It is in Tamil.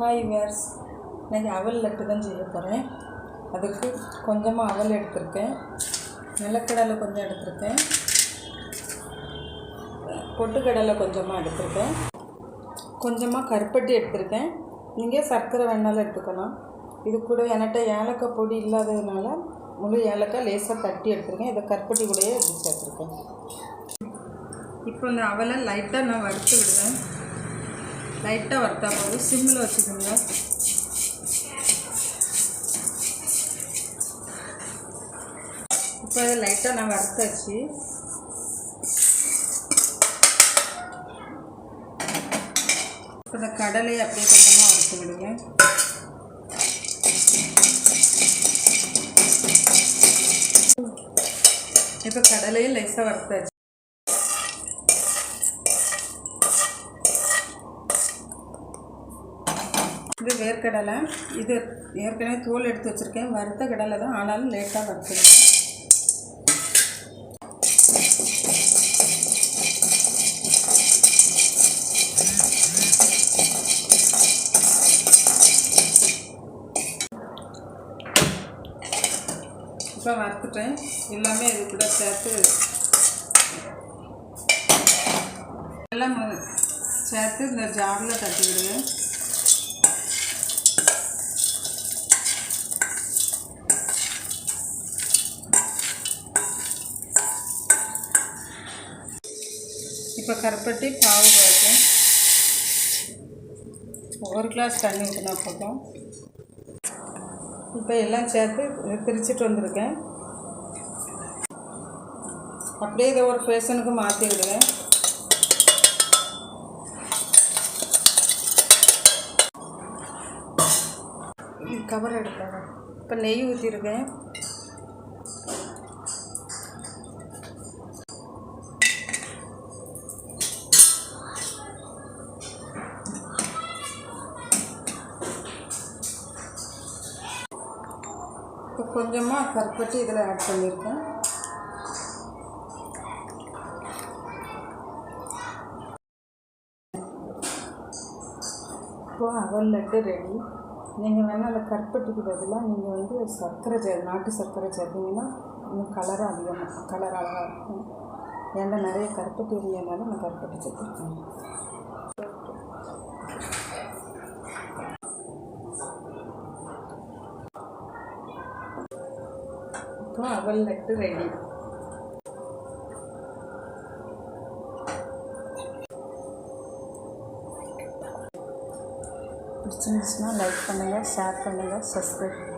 ஹாய் வேர்ஸ் இன்றைக்கி அவல் லட்டு தான் செய்ய போகிறேன் அதுக்கு கொஞ்சமாக அவல் எடுத்திருக்கேன். நிலக்கடலை கொஞ்சம் எடுத்திருக்கேன். பொட்டுக்கடலை கொஞ்சமாக எடுத்திருக்கேன். கொஞ்சமாக கருப்பட்டி எடுத்திருக்கேன். நீங்கள் சர்க்கரை வேணாலும் எடுத்துக்கலாம். இது கூட என்கிட்ட ஏலக்காய் பொடி இல்லாததுனால முழு ஏலக்காய் லேசாக தட்டி எடுத்திருக்கேன். இதை கருப்பட்டி கூடயே எடுத்து சேர்த்துருக்கேன். இப்போ இந்த அவலை லைட்டாக நான் வறுத்து விடுவேன் லைட்டாக வறுத்தா போதும் சிம்மில் வச்சுக்கோங்க. இப்போ லைட்டாக நான் வறுத்தாச்சு. இப்போ இந்த கடலையை அப்படியே கொஞ்சமாக வறுத்து விடுங்க. இப்போ கடலையும் லைஸாக வறுத்தாச்சு. இது வேர்க்கடலை. இது ஏற்கனவே தோல் எடுத்து வச்சுருக்கேன். வறுத்த கடலை தான் ஆனாலும் லேட்டாக வறுத்துருக்கேன் இப்போ வறுத்துட்டேன். எல்லாமே இது கூட சேர்த்து எல்லாம் சேர்த்து இந்த ஜாரில் தட்டி இப்போ கருப்பட்டி பாவு குழப்பேன் ஒரு கிளாஸ் தண்ணி ஊற்றினா போதும். இப்போ எல்லாம் சேர்த்து பிரிச்சுட்டு வந்திருக்கேன். அப்படியே இதை ஒரு ஃபேஷனுக்கு மாற்றி விடுவேன். கவர் எடுத்தாங்க இப்போ நெய் ஊற்றிருக்கேன் இப்போ கொஞ்சமாக கருப்பட்டி இதில் ஆட் பண்ணியிருக்கேன் இப்போ அவல் லட்டு ரெடி நீங்கள் வேணால் அந்த கருப்பட்டிக்கு பதிலாக நீங்கள் வந்து சர்க்கரை சே நாட்டு சர்க்கரை சேர்த்தீங்கன்னா இன்னும் கலராக அதிகமாக கலர் அழகாக இருக்கும். ஏன்னா நிறைய கருப்பட்டி இல்லைனாலும் நான் கருப்பட்டி சேர்த்துருக்கேன் இப்போ அவல் லட்டு ரெடி பிடிச்சிருந்துச்சுன்னா லைக் பண்ணுங்கள் ஷேர் பண்ணுங்கள் சப்ஸ்கிரைப் பண்ணுங்கள்